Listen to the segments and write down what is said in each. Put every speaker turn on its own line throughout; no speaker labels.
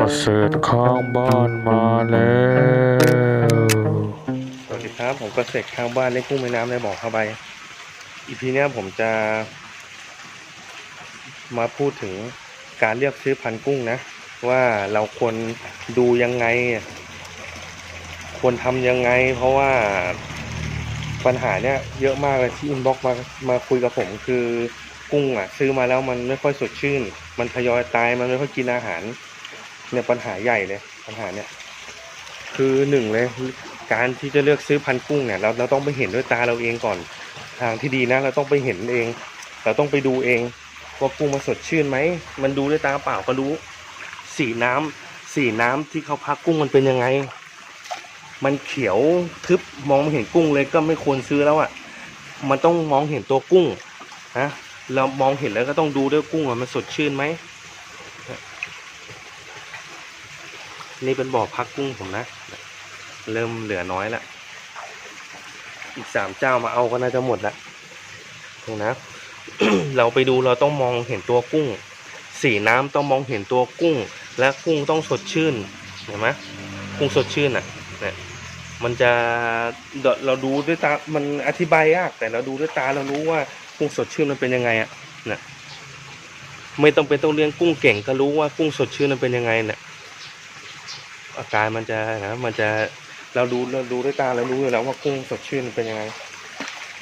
กษตรข้างบ้านมาแล้ว
สวัสดีครับผมเกษตรข้างบ้านเลี้กุ้งแม่น้ำในบ่อผ้าใบอีพีเนี้ยผมจะ มาพูดถึงการเลือกซื้อพันธุ์กุ้งนะ ว่าเราควรดูยังไง ควรทำยังไง เพราะว่าปัญหาเนี้ยเยอะมากเลยที่อินบ็อกมามาคุยกับผมคือกุ้งอะ ซื้อมาแล้วมันไม่ค่อยสดชื่น มันทยอยตายมันไม่ค่อยกินอาหาร เนี่ยปัญหาใหญ่เลย ปัญหาเนี้ยคือหนึ่งเลยการที่จะเลือกซื้อพันธุ์กุ้งเนี่ยเราเราต้องไปเห็นด้วยตาเราเองก่อน ทางที่ดีนะ เราต้องไปเห็นเอง เราต้องไปดูเองว่ากุ้งมันสดชื่นไหมมันดูด้วยตาเปล่าก็รู้ สีน้ำสีน้ำที่เขาพักกุ้งมันเป็นยังไง มันเขียวทึบมองไม่เห็นกุ้งเลยก็ไม่ควรซื้อแล้วอะ่ะ มันต้องมองเห็นตัวกุ้งนะเรามองเห็นแล้วก็ต้องดูด้วยกุ้งว่ามันสดชื่นไหม นี่เป็นบ่อพักกุ้งผมนะ เริ่มเหลือน้อยละอีกสามเจ้ามาเอาก็น่าจะหมดละดูนะ เราไปดูเราต้องมองเห็นตัวกุ้ง สีน้ำต้องมองเห็นตัวกุ้ง และกุ้งต้องสดชื่นเห็นไหมกุ้งสดชื่นอะเนี่ยมันจะเราเราดูด้วยตา มันอธิบายยาก แต่เราดูด้วยตาเรารู้ว่ากุ้งสดชื่นมันเป็นยังไงอะเนี่ยไม่ต้องเป็นต้องเลี้ยงกุ้งเก่งก็รู้ว่ากุ้งสดชื่นมันเป็นยังไงเนี่ย อาการมันจะนะมันจะเราดูเราดูด้วยตาเรารู้อยู่แล้วว่ากุ้งสดชื่นเป็นยังไง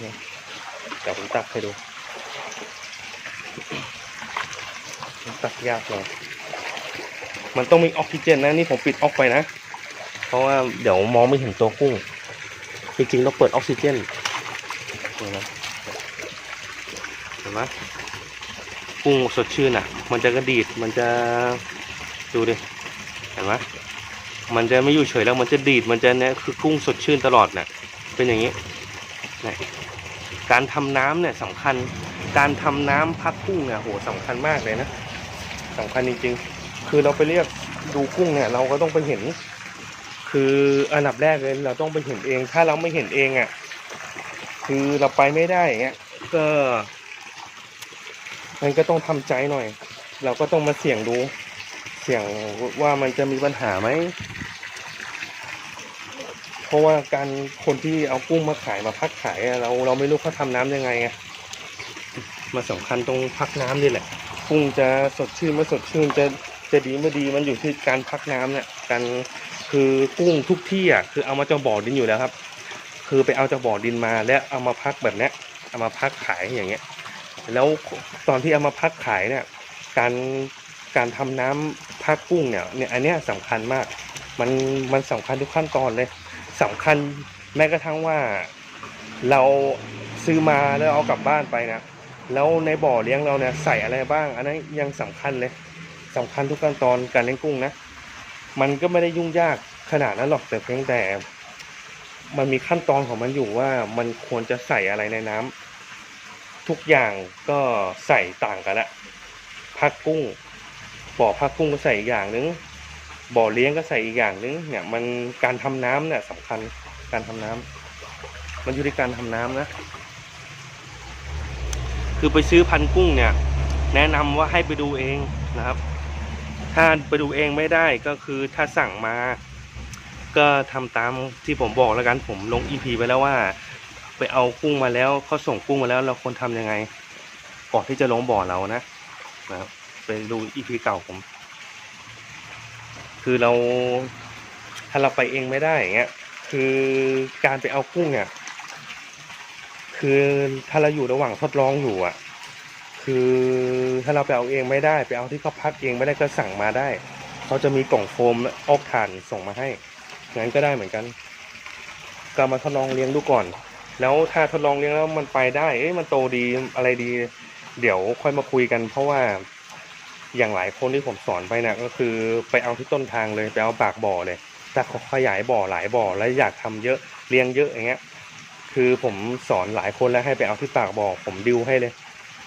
เนี่ยเดี๋ยวผมตักให้ดูตักยากเลยมันต้องมีออกซิเจนนะนี่ผมปิดออกไปนะ เพราะว่าเดี๋ยวมองไม่เห็นตัวกุ้ง จริงๆต้องเปิดออกซิเจนนไหมเห็นไหมกุ้งสดชื่นอะ มันจะกระดีดมันจะดูดิเห็นไหม มันจะไม่อยู่เฉยแล้วมันจะดีดมันจะเนี่ยคือกุ้งสดชื่นตลอดเนี่ยเป็นอย่างนี้นี่ยการทำน้ำเนี่ยสำคัญ การทำน้ำพักกุ้งเนี่ยโหสำคัญมากเลยนะสำคัญจริงๆ คือเราไปเรียกดูกุ้งเนี่ยเราก็ต้องไปเห็น คืออันดับแรกเลยเราต้องไปเห็นเอง ถ้าเราไม่เห็นเองอะคือเราไปไม่ได้อย่างเงี้ยก็มันก็ต้องทำใจหน่อย เราก็ต้องมาเสี่ยงดู เสี่ยงว่ามันจะมีปัญหาไหม เพราะว่าการคนที่เอากุ้งมาขายมาพักขายเราเราไม่รู้เขาทำน้ำยังไงไงมาสำคัญตรงพักน้ำนี่แหละ กุ้งจะสดชื่นไม่สดชื่นจะจะดีไม่ดีมันอยู่ที่การพักน้ำเนี่ยการคือกุ้งทุกที่อะคือเอามาจากบ่อดินอยู่แล้วครับ คือไปเอาจากบ่อดินมาแล้วเอามาพักแบบเนี้ยเอามาพักขายอย่างเงี้ย แล้วตอนที่เอามาพักขายเนี่ย การการทำน้ำพักกุ้งเนี่ยเนี่ยอันเนี้ยสำคัญมาก มันมันสำคัญทุกขั้นตอนเลย สำคัญแม้กระทั่งว่าเราซื้อมาแล้วเอากลับบ้านไปนะแล้วในบ่อเลี้ยงเราเนี่ยใส่อะไรบ้าง อันนั้นยังสำคัญเลยสำคัญทุกขั้นตอนการเลี้ยงกุ้งนะมันก็ไม่ได้ยุ่งยากขนาดนั้นหรอกแต่เพียงแต่ มันมีขั้นตอนของมันอยู่ว่ามันควรจะใส่อะไรในน้ำทุกอย่างก็ใส่ต่างกันละพักกุ้งบ่อพักกุ้งก็ใส่อีกอย่างนึง บ่อเลี้ยงก็ใส่อีกอย่างนึงเนี่ยมันการทำน้ำเนี่ยสำคัญการทำน้ำมันอยู่ที่การทำน้ำนะ คือไปซื้อพันกุ้งเนี่ย แนะนำว่าให้ไปดูเองนะครับ ถ้าไปดูเองไม่ได้ก็คือถ้าสั่งมา ก็ทำตามที่ผมบอกแล้วกันผมลงอีพีไปแล้วว่า ไปเอากุ้งมาแล้วเขาส่งกุ้งมาแล้วเราควรทำยังไง ก่อนที่จะลงบ่อเรานะนะครับไปดูอีพีเก่าผม คือเราถ้าเราไปเองไม่ได้อย่างเงี้ยคือการไปเอากุ้งเนี่ยคือถ้าเราอยู่ระหว่างทดลองอยู่อะ คือถ้าเราไปเอาเองไม่ได้ ไปเอาที่เขาพักเองไม่ได้ก็สั่งมาได้เขาจะมีกล่องโฟมออกถ่านส่งมาให้งั้นก็ได้เหมือนกัน ก็มาทดลองเลี้ยงดูก่อน แล้วถ้าทดลองเลี้ยงแล้วมันไปได้เอ้ยมันโตดีอะไรดี เดี๋ยวค่อยมาคุยกัน เพราะว่า อย่างหลายคนที่ผมสอนไปนี่ยก็คือไปเอาที่ต้นทางเลยไปเอาปากบ่อเลยแต่ขาขยายบ่อหลายบ่อแล้วอยากทำเยอะเลี้ยงเยอะอย่างเงี้ย คือผมสอนหลายคนแล้วให้ไปเอาที่ปากบ่อผมดิวให้เลย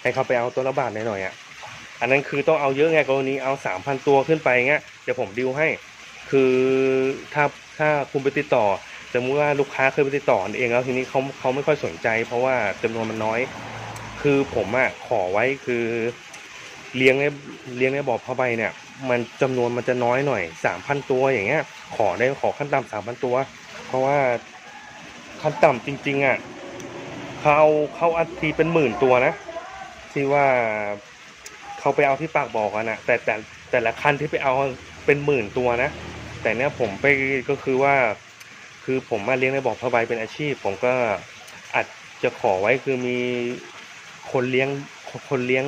ให้เขาไปเอาตัวละบาทหน่อยๆอะอันนั้นคือต้องเอาเยอะไงกรณีเอาสามพันตัวขึ้นไปเงี้ยเดี๋ยวผมดิวให้ คือถ้าถ้าคุณไปติดต่อสมมติว่าลูกค้าเคยไปติดต่อเองแล้วทีนี้เขาเขาไม่ค่อยสนใจ เพราะว่าจำนวนมันน้อย คือผมอะขอไว้คือ เลี้ยงในเลี้ยงในบ่อผ้าใบเนี่ย มันจำนวนมันจะน้อยหน่อยสามพันตัวอย่างเงี้ย ขอได้ขอขั้นต่ำสามพันตัว เพราะว่าขั้นต่ำจริง ๆอะเขาเขาอัดทีเป็นหมื่นตัวนะที่ว่าเขาไปเอาที่ปากบ่อกันนะแต่แต่แต่ละคันที่ไปเอาเป็นหมื่นตัวนะ แต่เนี้ยผมไปก็คือว่า คือผมมาเลี้ยงในบ่อผ้าใบเป็นอาชีพ ผมก็อาจจะขอไว้คือมีคนเลี้ยงคนเลี้ยง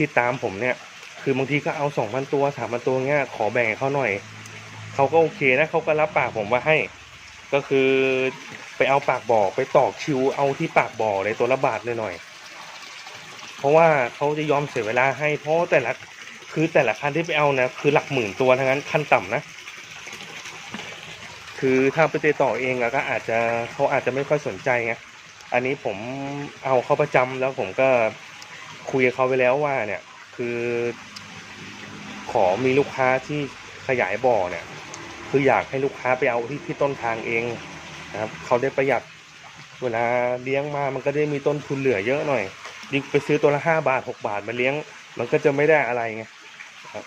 ที่ตามผมเนี่ย คือบางทีก็เอาสองพันตัวสามพันตัวเงี้ยขอแบ่งเขาหน่อยเขาก็โอเคนะเขาก็รับปากผมว่าให้ ก็คือไปเอาปากบ่อไปตอกคิวเอาที่ปากบ่อเลยตัวละบาทหน่อยๆเพราะว่าเขาจะยอมเสียเวลาให้เพราะแต่ละคือแต่ละคันที่ไปเอานะคือหลักหมื่นตัวทั้งนั้นขั้นต่ำนะคือถ้าไปติดต่อเองอะก็อาจจะเขาอาจจะไม่ค่อยสนใจไงอันนี้ผมเอาเขาประจำแล้วผมก็ คุยกับเขาไปแล้วว่าเนี่ยคือขอมีลูกค้าที่ขยายบ่อเนี่ย คืออยากให้ลูกค้าไปเอาที่ที่ต้นทางเองนะครับเขาได้ประหยัดเวลาเลี้ยงมามันก็ได้มีต้นทุนเหลือเยอะหน่อยยิ่งไปซื้อตัวละห้าบาทหกบาทมาเลี้ยง มันก็จะไม่ได้อะไรไงครับ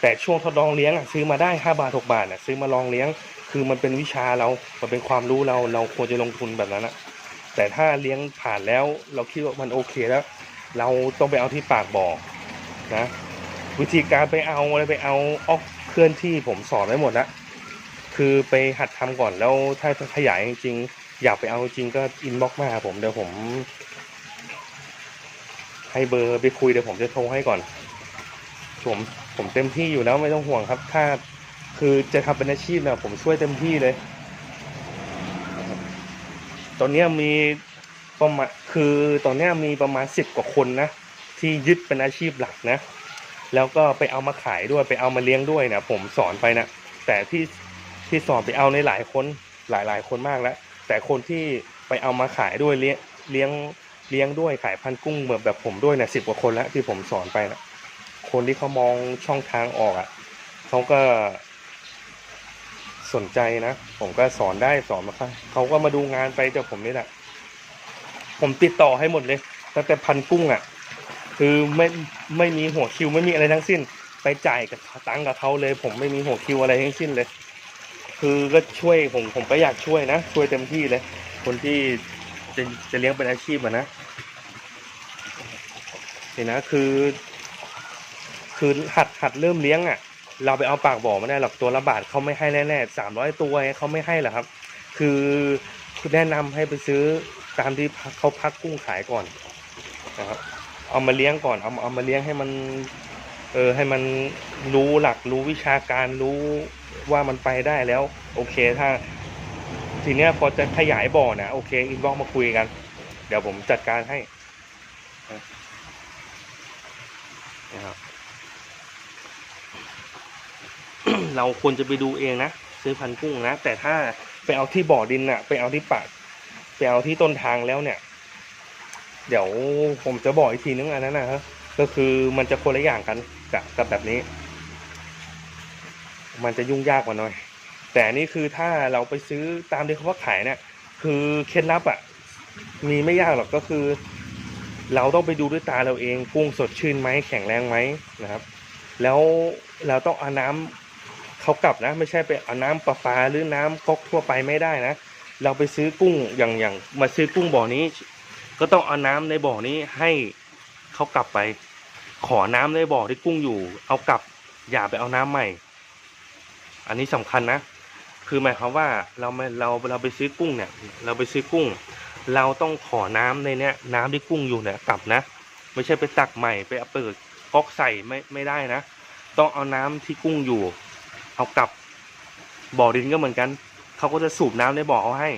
แต่ช่วงทดลองเลี้ยงอะซื้อมาได้ห้าบาทหกบาทอะซื้อมาลองเลี้ยง คือมันเป็นวิชาเรามันเป็นความรู้เราเราควรจะลงทุนแบบนั้นนะแต่ถ้าเลี้ยงผ่านแล้วเราคิดว่ามันโอเคแล้ว เราต้องไปเอาที่ปากบ่อนะ วิธีการไปเอาอะไรไปเอาออกเคลื่อนที่ผมสอนไว้หมดแล้วคือไปหัดทำก่อนแล้วถ้าขยายจริงอยากไปเอาจริงก็อินบ็อกมาผมเดี๋ยวผม ให้เบอร์ไปคุยเดี๋ยวผมจะโทรให้ก่อน ผมผมเต็มที่อยู่แล้วไม่ต้องห่วงครับ ถ้าคือจะทำเป็นอาชีพนะผมช่วยเต็มที่เลย ตอนนี้มี ประมาณคือตอนนี้มีประมาณสิบกว่าคนนะที่ยึดเป็นอาชีพหลักนะ แล้วก็ไปเอามาขายด้วยไปเอามาเลี้ยงด้วยนะผมสอนไปนะแต่ที่ที่สอนไปเอาในหลายคนหลายหลายคนมากแล้ว แต่คนที่ไปเอามาขายด้วยเลี้ยงเลี้ยงเลี้ยงด้วยขายพันกุ้งเหมือนแบบผมด้วยนะสิบกว่าคนแล้วที่ผมสอนไปนะคนที่เขามองช่องทางออกอะเขาก็สนใจนะ ผมก็สอนได้สอนมาค่ะเขาก็มาดูงานไปจากผมนี่แหละ ผมติดต่อให้หมดเลยตั้งแต่พันกุ้งอะ คือไม่ไม่มีหัวคิวไม่มีอะไรทั้งสิ้น ไปจ่ายกับตังกับเขาเลย ผมไม่มีหัวคิวอะไรทั้งสิ้นเลย คือก็ช่วยผมผมก็อยากช่วยนะช่วยเต็มที่เลย คนที่จะจะเลี้ยงเป็นอาชีพอะนะเห็นนะคือ คือหัดหัดเริ่มเลี้ยงอะ เราไปเอาปากบ่อม่ได้หรอกตัวละบาทเขาไม่ให้แน่ๆสามร้อยตัวเขาไม่ให้หรอครับ คือแนะนำให้ไปซื้อ ตามที่เขาพักกุ้งขายก่อนนะครับ เอามาเลี้ยงก่อน เอาเอามาเลี้ยงให้มันเออให้มันรู้หลักรู้วิชาการรู้ว่ามันไปได้แล้ว โอเคถ้า ทีเนี้ยพอจะขยายบ่อนะโอเคอินบ็อกมาคุยกัน เดี๋ยวผมจัดการให้นะครับเราควรจะไปดูเองนะซื้อพันกุ้งนะ แต่ถ้าไปเอาที่บ่อดินน่ะ ไปเอาที่ปาก ไปเอาที่ต้นทางแล้วเนี่ย เดี๋ยวผมจะบอกอีกทีนึงอันนั้นนะครับก็คือมันจะคนละอย่างกันกับกับแบบนี้ มันจะยุ่งยากกว่าน่อย แต่นี่คือถ้าเราไปซื้อตามที่เขาว่าขายเนี่ยคือเคล็ดลับอะมีไม่ยากหรอกก็คือ เราต้องไปดูด้วยตาเราเองกุ้งสดชื่นไหมแข็งแรงไหมนะครับ แล้วเราต้องเอาน้ำเขากลับนะ ไม่ใช่ไปเอาน้ำประปาหรือน้ำก๊อกทั่วไปไม่ได้นะ เราไปซื้อกุ้งอย่างอย่างมาซื้อกุ้งบ่อนี้ ก็ต้องเอาน้ำในบ่อนี้ให้เขากลับไป ขอน้ำในบ่อที่กุ้งอยู่ เอากลับอย่าไปเอาน้ำใหม่ อันนี้สำคัญนะคือหมายความว่าเราไม่เราเราไปซื้อกุ้งเนี่ย เราไปซื้อกุ้ง เราต้องขอน้ำในเนี้ยน้ำที่กุ้งอยู่เนี่ยกลับนะ ไม่ใช่ไปตักใหม่ไปเอาเปิดก๊อกใส่ไม่ไม่ได้นะ ต้องเอาน้ำที่กุ้งอยู่ เอากลับบ่อดินก็เหมือนกัน เขาก็จะสูบน้ำในบ่อเขาให้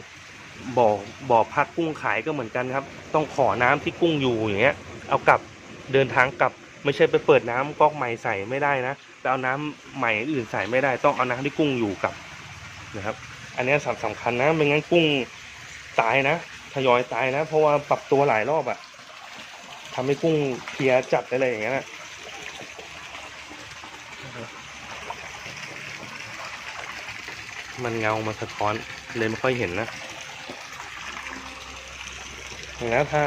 บ่อบ่อพักกุ้งขายก็เหมือนกันครับ ต้องขอน้ำที่กุ้งอยู่อย่างเงี้ย เอากลับเดินทางกลับไม่ใช่ไปเปิดน้ำก๊อกใหม่ใส่ไม่ได้นะไปเอาน้ำใหม่อื่นใส่ไม่ได้ ต้องเอาน้ำที่กุ้งอยู่กลับนะครับ อันนี้สำสำคัญนะไม่งั้นกุ้งตายนะทยอยตายนะ เพราะว่าปรับตัวหลายรอบอะทำให้กุ้งเพียจัดอะไรอย่างเงี้ยนะ มันเงามาสะท้อนเลยไม่ค่อยเห็นนะอย่างนั้นถ้า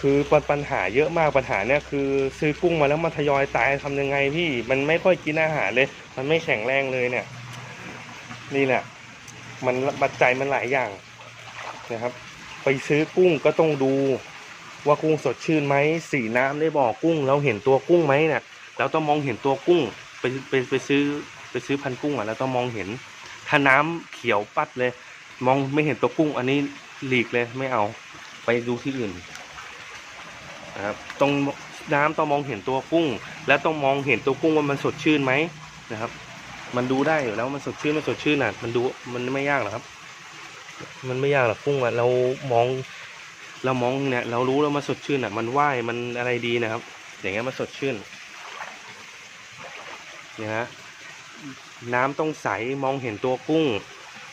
คือปัญปัญหาเยอะมากปัญหาเนี่ยคือซื้อกุ้งมาแล้วมันทยอยตายทำยังไงพี่มันไม่ค่อยกินอาหารเลย มันไม่แข็งแรงเลยเนี่ย นี่แหละมันปัจจัยมันหลายอย่างนะครับ ไปซื้อกุ้งก็ต้องดูว่ากุ้งสดชื่นไหมสีน้ำได้บอกกุ้ง เราเห็นตัวกุ้งไหมเนี่ยเราต้องมองเห็นตัวกุ้งไปไปไปซื้อไปซื้อพันกุ้งอะเราต้องมองเห็น ถ้าน้ำเขียวปัดเลย มองไม่เห็นตัวกุ้ง อันนี้หลีกเลยไม่เอา ไปดูที่อื่นนะครับตรงน้ำต้องมองเห็นตัวกุ้ง แล้วต้องมองเห็นตัวกุ้งว่ามันสดชื่นไหมนะครับ มันดูได้อยู่แล้วมันสดชื่นไม่สดชื่นอะ มันดูมันไม่ยากหรอกครับ มันไม่ยากหรอกกุ้งอะเรามองเรามองเนี่ยเรารู้แล้วมันสดชื่นอะ มันว่ายมันอะไรดีนะครับ อย่างเงี้ยมันสดชื่นเนี่ยฮะ น้ำต้องใสมองเห็นตัวกุ้ง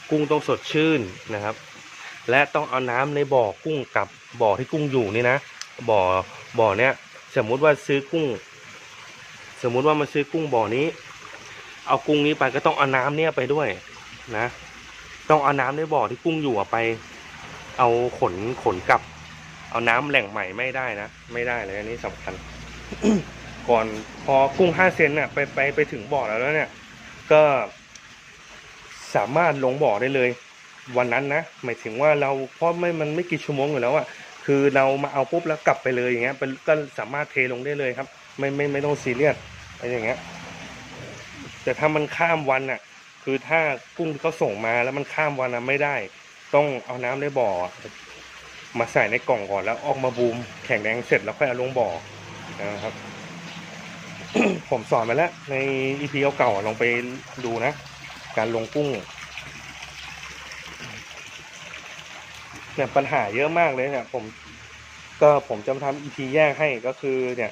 กุ้งต้องสดชื่นนะครับ และต้องเอาน้ำในบ่อกุ้งกับบ่อที่กุ้งอยู่นี่นะบ่อบ่อเนี้ยสมมุติว่าซื้อกุ้ง สมมุติว่ามาซื้อกุ้งบ่อนี้ เอากุ้งนี้ไปก็ต้องเอาน้ำเนี่ยไปด้วยนะ ต้องเอาน้ำในบ่อที่กุ้งอยู่ไป เอาขนขนกลับ เอาน้ำแหล่งใหม่ไม่ได้นะไม่ได้เลยอันนี้สำคัญก่อนพอกุ้งห้าเซนน่ะไปไปไปถึงบ่อแล้วแล้วเนี่ย ก็สามารถลงบ่อได้เลย วันนั้นนะหมายถึงว่าเราเพราะไม่มันไม่กี่ชั่วโมงอยู่แล้วอะคือเรามาเอาปุ๊บแล้วกลับไปเลยอย่างเงี้ยก็สามารถเทลงได้เลยครับ ไม่ไม่ไม่ต้องซีเรียสอะไรอย่างเงี้ยแต่ถ้ามันข้ามวันอะคือถ้ากุ้งเขาส่งมาแล้วมันข้ามวันอะไม่ได้ ต้องเอาน้ำในบ่อ มาใส่ในกล่องก่อนแล้วออกมาบูมแข็งแรงเสร็จแล้วค่อยเอาลงบ่อนะครับ ผมสอนมาแล้วในอีพีเก่าๆลองไปดูนะ การลงกุ้งเนี่ยปัญหาเยอะมากเลยเนี่ย ผมก็ผมจะทำอีพีแยกให้ก็คือ เนี่ย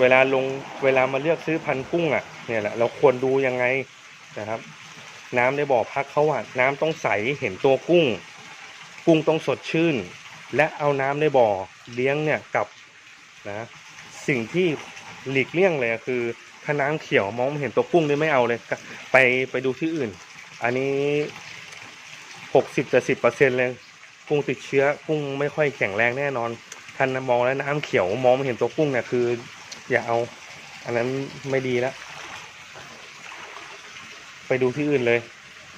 เวลาลงเวลามาเลือกซื้อพันกุ้งอะ เนี่ยแหละเราควรดูยังไงนะครับ น้ำในบ่อพักเขาอะน้ำต้องใสเห็นตัวกุ้ง กุ้งต้องสดชื่น และเอาน้ำในบ่อเลี้ยงเนี่ยกับนะสิ่งที่ หลีกเลี่ยงเลยคือถ้าน้ำเขียวมองไม่เห็นตัวกุ้งนี่ไม่เอาเลย ไปไปดูที่อื่น อันนี้หกสิบจะสิบเปอร์เซ็นเลยกุ้งติดเชื้อกุ้งไม่ค่อยแข็งแรงแน่นอนท่านมองแล้วน้ำเขียวมองไม่เห็นตัวกุ้งเนี่ยคือ อย่าเอา อันนั้นไม่ดีแล้วไปดูที่อื่นเลย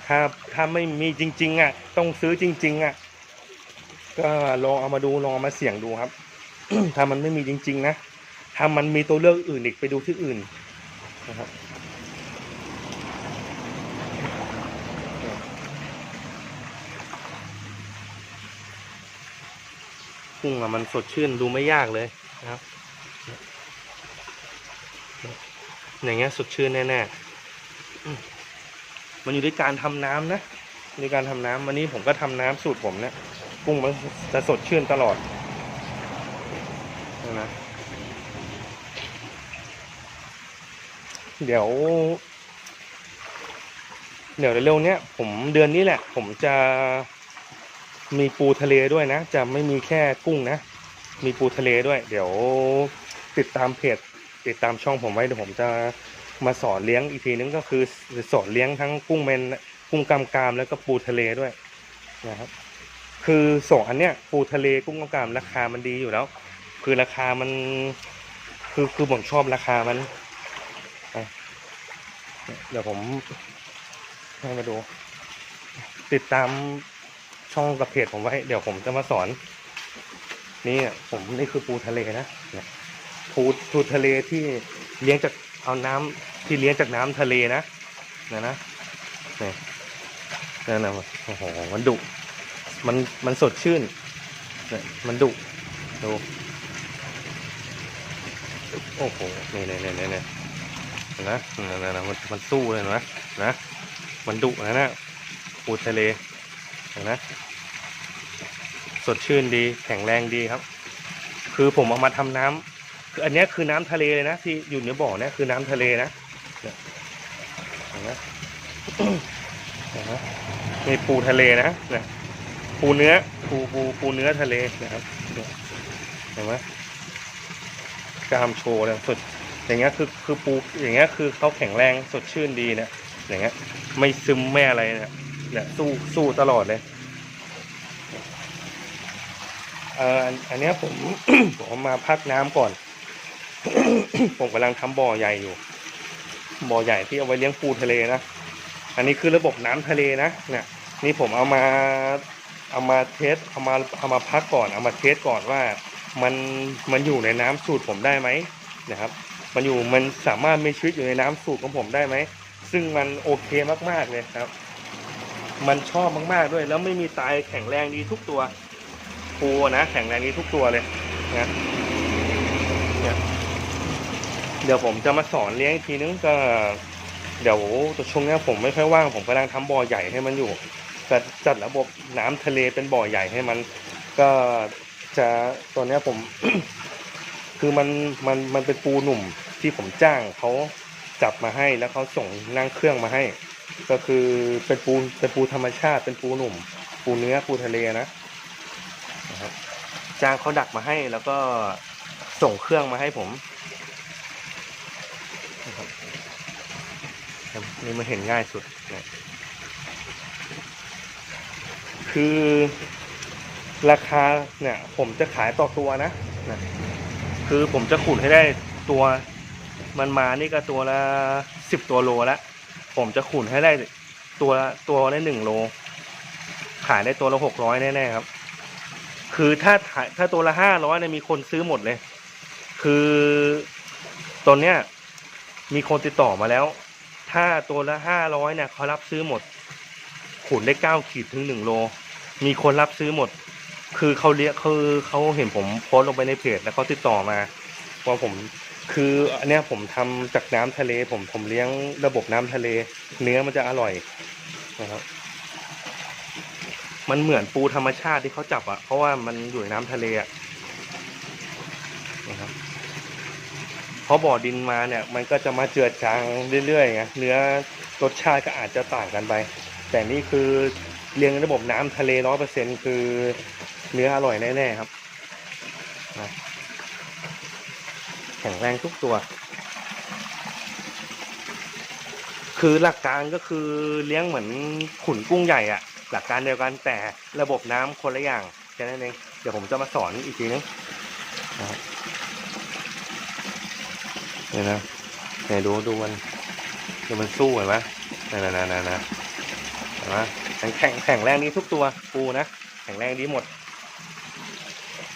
ถ้าถ้าไม่มีจริง ๆ อะ ต้องซื้อจริง ๆ อะ ก็ลองเอามาดูลองเอามาเสี่ยงดูครับ ถ้ามันไม่มีจริง ๆ นะ ถ้ามันมีตัวเลือกอื่นอีกไปดูที่อื่นนะครับกุ้งอะมันสดชื่นดูไม่ยากเลยนะครับ อย่างเงี้ยสดชื่นแน่ๆมันอยู่ที่การทำน้ำนะในการทำน้ำวันนี้ผมก็ทำน้ำสูตรผมเนี่ยกุ้งมันจะสดชื่นตลอดนะ เดี๋ยว เดี๋ยวเร็วๆเนี้ยผมเดือนนี้แหละ ผมจะมีปูทะเลด้วยนะ จะไม่มีแค่กุ้งนะ มีปูทะเลด้วย เดี๋ยวติดตามเพจติดตามช่องผมไว้เดี๋ยวผมจะมาสอนเลี้ยงอีกทีนึงก็คือสอนเลี้ยงทั้งกุ้งเมนกุ้งกามกามแล้วก็ปูทะเลด้วยนะครับ คือสองอันเนี้ยปูทะเลกุ้งกามกามราคามันดีอยู่แล้ว คือราคามัน คือคือผมชอบราคามัน เดี๋ยวผมให้มาดู ติดตามช่องกับเพจผมไว้ เดี๋ยวผมจะมาสอน นี่ผมนี่คือปูทะเลนะเนี่ยปูปูทะเลที่เลี้ยงจากเอาน้ำที่เลี้ยงจากน้ำทะเลนะนะนะนี่นั่นนะโอ้โหมันดุมันมันสดชื่นเนี่ยมันดุดูโอ้โหนี่นี่นี่นี่ นี่เห็นะนั่นะมันมันสู้เลยนะนะ มันดุนะนะปูทะเลนไหมสดชื่นดีแข็งแรงดีครับ คือผมเอามาทำน้ำคืออันนี้คือน้ำทะเลเลยนะที่อยู่ในบ่อเนี่ยคือน้ำทะเลนะนี่ยเห็นไหมเห็นไหมนี่ปูทะเลนะนี่ยปูเนื้อปูปูปูเนื้อทะเลนะครับเนี่ยเห็นไหมกล้ามโชว์เลยสด อย่างเงี้ยคือคือปูอย่างเงี้ยคือเขาแข็งแรงสดชื่นดีเนี่ยอย่างเงี้ย ไม่ซึมไม่อะไรเนี่ยเนี่ยสู้สู้ตลอดเลยเอ่ออันนเนี้ยผมผมมาพักน้ำก่อน ผมกำลังทำบ่อใหญ่อยู่ บ่อใหญ่ที่เอาไว้เลี้ยงปูทะเลนะอันนี้คือระบบน้ำทะเลนะเนี่ยนี่ผมเอามาเอามาเทสเอามาเอามาพักก่อนเอามาเทสก่อนว่ามันมันอยู่ในน้ำสูตรผมได้ไหมนะครับ มันอยู่มันสามารถมีชีวิตอยู่ในน้ำสูตรของผมได้ไหม ซึ่งมันโอเคมากๆเลยครับ มันชอบมากๆด้วย แล้วไม่มีตายแข็งแรงดีทุกตัวปูนะ แข็งแรงดีทุกตัวเลยนะเดี๋ยวผมจะมาสอนเลี้ยงอีกทีนึงก็ เดี๋ยวตัวช่วงนี้ผมไม่ค่อยว่างผมกำลังทำบ่อใหญ่ให้มันอยู่จัดจัดระบบน้ำทะเลเป็นบ่อใหญ่ให้มัน ก็จะตัวนี้ผม คือมันมันมันเป็นปูหนุ่มที่ผมจ้างเขาจับมาให้แล้วเขาส่งนั่งเครื่องมาให้ ก็คือเป็นปูเป็นปูธรรมชาติ เป็นปูหนุ่ม ปูเนื้อปูทะเลนะนะครับจ้างเขาดักมาให้แล้วก็ส่งเครื่องมาให้ผมนะครับนี่มันเห็นง่ายสุดนะคือราคาเนี่ยผมจะขายต่อตัวนะนะ คือผมจะขุดให้ได้ตัวมันมานี่ก็ตัวละสิบตัวโลแล้วผมจะขุดให้ได้ตัวตัวละหนึ่งโล ขายได้ตัวละหกร้อยแน่ๆครับ คือถ้าขาถ้าตัวละห้าร้อยเนี่ยมีคนซื้อหมดเลย คือตอนเนี้ยมีคนติดต่อมาแล้ว ถ้าตัวละห้าร้อยเนี่ยเขารับซื้อหมด ขุนได้เก้าขีดถึงหนึ่งโล มีคนรับซื้อหมด คือเขาเรียกคือเขาเห็นผมโพสต์ลงไปในเพจแล้วเขาติดต่อมาว่าผมคืออันเนี้ยผมทำจากน้ำทะเล ผมผมเลี้ยงระบบน้ำทะเล เนื้อมันจะอร่อยนะครับ มันเหมือนปูธรรมชาติที่เขาจับอะเพราะว่ามันอยู่ในน้ำทะเลอะนะครับเพราะบ่อดินมาเนี่ย มันก็จะมาเจือจางเรื่อยๆไงเนื้อรสชาติก็อาจจะต่างกันไป แต่นี่คือ เลี้ยงในระบบน้ำทะเลร้อยเปอร์เซ็นคือเนื้ออร่อยแน่ๆครับนะแข็งแรงทุกตัว คือหลักการก็คือเลี้ยงเหมือนขุนกุ้งใหญ่อะหลักการเดียวกันแต่ระบบน้ำคนละอย่างแค่นั้นเองเดี๋ยวผมจะมาสอนอีกทีนึงนะครับเนี่ยนะเนี่ยดูดูมันดูมันสู้เห็นไหมนั่นนั่นนั่นนั่นเห็นไหม แข็งแข็งแข็งแรงดีทุกตัวปูนะแข็งแรงดีหมด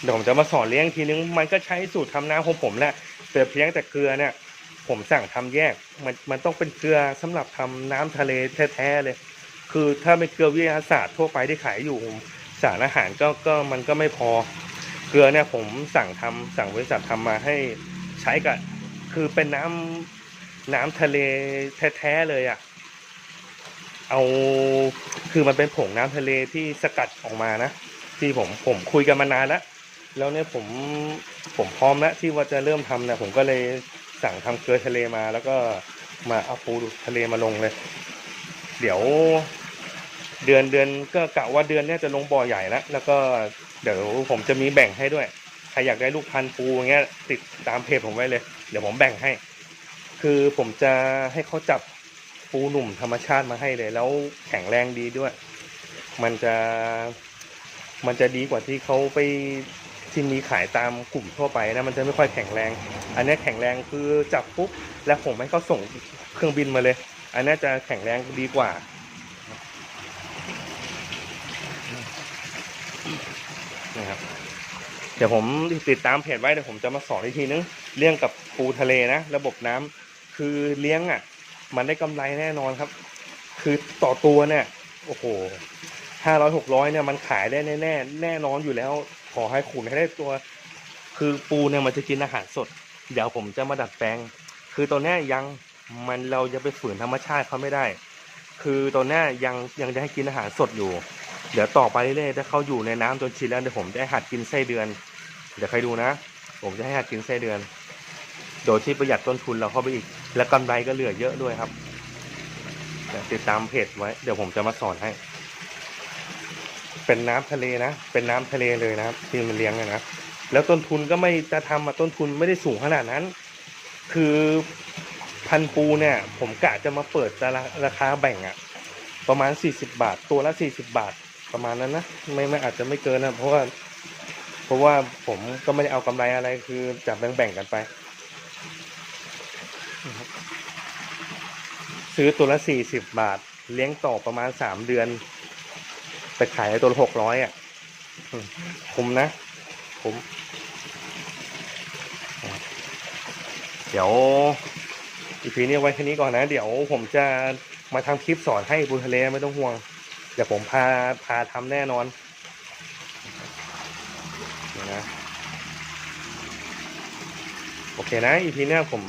เดี๋ยวผมจะมาสอนเลี้ยงทีนึง มันก็ใช้สูตรทำน้ำของผมแหละแต่เพียงแต่เกลือเนี่ยผมสั่งทำแยก มันมันต้องเป็นเกลือสำหรับทำน้ำทะเลแท้ๆเลย คือถ้าเป็นเกลือวิทยาศาสตร์ทั่วไปที่ขายอยู่สารอาหารก็ก็มันก็ไม่พอ เกลือเนี่ยผมสั่งทำสั่งบริษัททำมาให้ใช้กับคือเป็นน้ำน้ำทะเลแท้ๆเลยอะ่ะ เอาคือมันเป็นผงน้ำทะเลที่สกัดออกมานะ ที่ผมผมคุยกันมานานแล้วแล้วเนี่ยผมผมพร้อมแล้วที่ว่าจะเริ่มทำเนี่ยผมก็เลยสั่งทำเกลือทะเลมา แล้วก็มาเอาปูทะเลมาลงเลย เดี๋ยว เดือนเดือนก็กะว่าเดือนเนี้ยจะลงบ่อใหญ่แล้วแล้วก็เดี๋ยวผมจะมีแบ่งให้ด้วยใครอยากได้ลูกพันปูอย่างเงี้ยติดตามเพจผมไว้เลย เดี๋ยวผมแบ่งให้ คือผมจะให้เขาจับ ปูหนุ่มธรรมชาติมาให้เลย แล้วแข็งแรงดีด้วย มันจะ มันจะดีกว่าที่เขาไปที่มีขายตามกลุ่มทั่วไปนะมันจะไม่ค่อยแข็งแรง อันนี้แข็งแรงคือจับปุ๊บแล้วผมให้เขาส่งเครื่องบินมาเลย อันนี้จะแข็งแรงดีกว่านะครับเดี๋ยวผมติดตามเพจไว้เดี๋ยวผมจะมาสอนอีกทีนึงเรื่องกับปูทะเลนะ ระบบน้ำคือเลี้ยงอะ มันได้กำไรแน่นอนครับ คือต่อตัวเนี่ย โอ้โหห้าร้อยหกร้อยเนี่ยมันขายได้แน่แน่แน่นอนอยู่แล้ว ขอให้ขุนให้ได้ตัว คือปูเนี่ยมันจะกินอาหารสด เดี๋ยวผมจะมาดัดแปลง คือตัวเนี้ยังมันเราจะไปฝืนธรรมชาติเขาไม่ได้ คือตัวเนี้ยังยังจะให้กินอาหารสดอยู่ เดี๋ยวต่อไปเรื่อยๆถ้าเขาอยู่ในน้ำจนชินแล้วเดี๋ยวผมจะให้หัดกินไส้เดือน เดี๋ยวใครดูนะ ผมจะให้หัดกินไส้เดือน โดยที่ประหยัดต้นทุนเราเข้าไปอีก และกำไรก็เหลือเยอะด้วยครับติดตามเพจไว้ เดี๋ยวผมจะมาสอนให้ เป็นน้ำทะเลนะ เป็นน้ำทะเลเลยนะครับ ที่มันเลี้ยงนะแล้วต้นทุนก็ไม่จะทำมาต้นทุนไม่ได้สูงขนาดนั้น คือพันปูเนี่ย ผมกะจะมาเปิดราราคาแบ่งอะประมาณสี่สิบาท ตัวละสี่สิบาทประมาณนั้นนะไม่ไม่อาจจะไม่เกินนะเพราะว่าเพราะว่าผมก็ไม่ได้เอากำไรอะไรคือจะแบ่งๆกันไป ซื้อตัวละสี่สิบบาท เลี้ยงต่อประมาณสามเดือนไปขายตัวละหกร้อยอะคุ้มนะคุ้มเดี๋ยวอีพีนี้ไว้แค่นี้ก่อนนะ เดี๋ยวผมจะมาทำคลิปสอนให้บุญทะเลไม่ต้องห่วง เดี๋ยวผมพาพาทำแน่นอนนะโอเคนะอีพีนี้ผม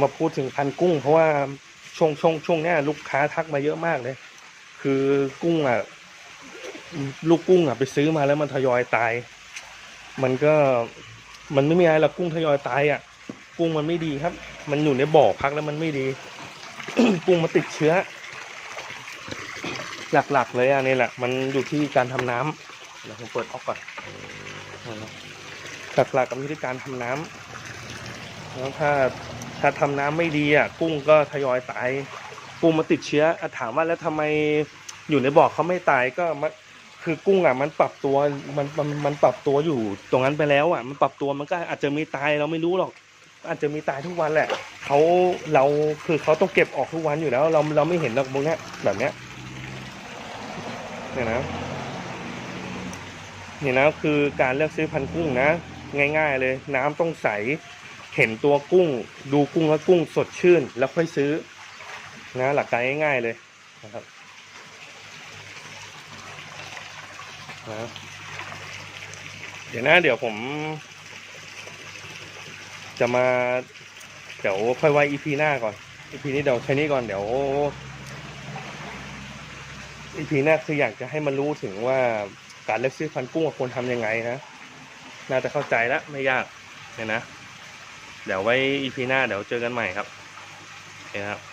มาพูดถึงพันกุ้ง เพราะว่าช่วงช่วงช่วงเนี้ยลูกค้าทักมาเยอะมากเลย คือกุ้งอะ ลูกกุ้งอะไปซื้อมาแล้วมันทยอยตาย มันก็มันไม่มีอะไรหรอกกุ้งทยอยตายอะ กุ้งมันไม่ดีครับ มันอยู่ในบ่อพักแล้วมันไม่ดี กุ้งมาติดเชื้อ หลักๆเลยอะนี่แหละ มันอยู่ที่การทำน้ำเดี๋ยวผมเปิดออกก่อนหลักๆก็อยู่ที่การทำน้ำ แล้วถ้าถ้าทำน้ำไม่ดีอะกุ้งก็ทยอยตายกุ้งมาติดเชื้ออถามว่าแล้วทำไมอยู่ในบ่อเขาไม่ตายก็มันคือกุ้งอะมันปรับตัวมันมันมันปรับตัวอยู่ตรงนั้นไปแล้วอะมันปรับตัวมันก็อาจจะมีตายเราไม่รู้หรอก อาจจะมีตายทุกวันแหละเขาเราคือเขาต้องเก็บออกทุกวันอยู่แล้ว เราเราไม่เห็นหรอกพวกนี้แบบเนี้ยเนี่ยนะเนี่ยนะคือการเลือกซื้อพันธุ์กุ้งนะ ง่าย ๆ เลย น้ำต้องใส เห็นตัวกุ้ง ดูกุ้งแล้วกุ้งสดชื่น แล้วค่อยซื้อนะหลักการง่ายๆเลยนะครับนะเดี๋ยวนะเดี๋ยวผม จะมา เดี๋ยวค่อยไว้ EP หน้าก่อน EP นี้เดี๋ยวแค่นี้ก่อนเดี๋ยว EP หน้าคืออยากจะให้มันรู้ถึงว่าการเลือกซื้อพันกุ้งควรทำยังไงนะ น่าจะเข้าใจแล้วไม่ยากเนี่ยนะ เดี๋ยวไว้อีพีหน้าเดี๋ยวเจอกันใหม่ครับโอเคครับ